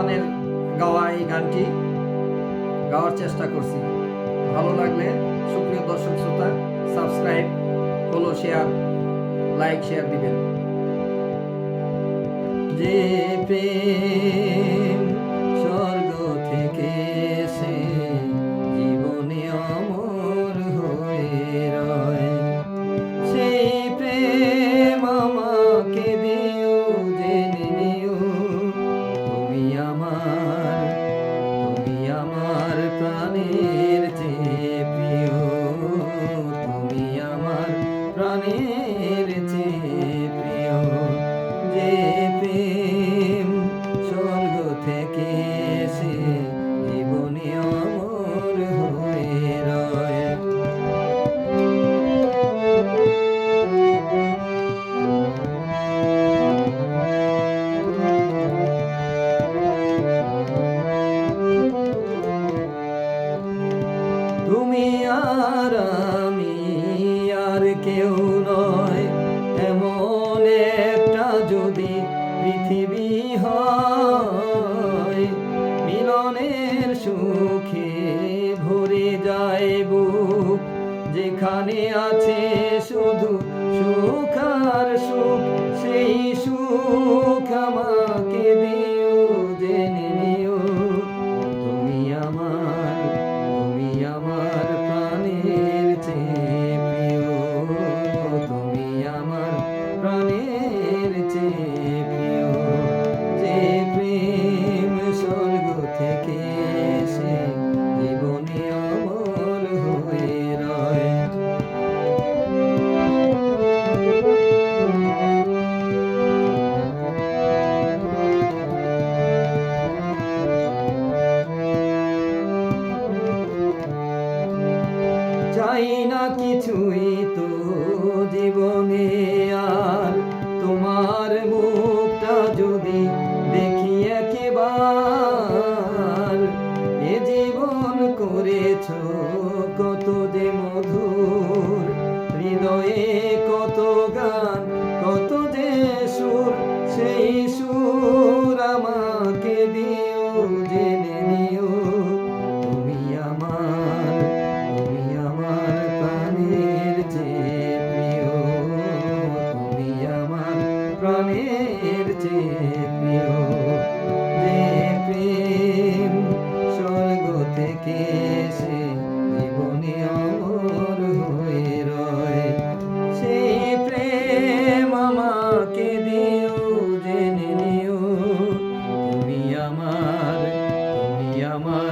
গানের গাওয়া এই গানটি গাওয়ার চেষ্টা করছি। ভালো লাগলে সুপ্রিয় দর্শক শ্রোতা subscribe follow share like share দিবেন। যে আমি আর কেউ নয়। এমন একটা যদি পৃথিবী হয়, মিলনের সুখে ভরে যায় বুক। যেখানে আছে শুধু সুখ কিছুই তো জীবনে আর। তোমার মুখটা যদি দেখি একেবার, এ জীবন করেছ কত যে মধুর। হৃদয়ে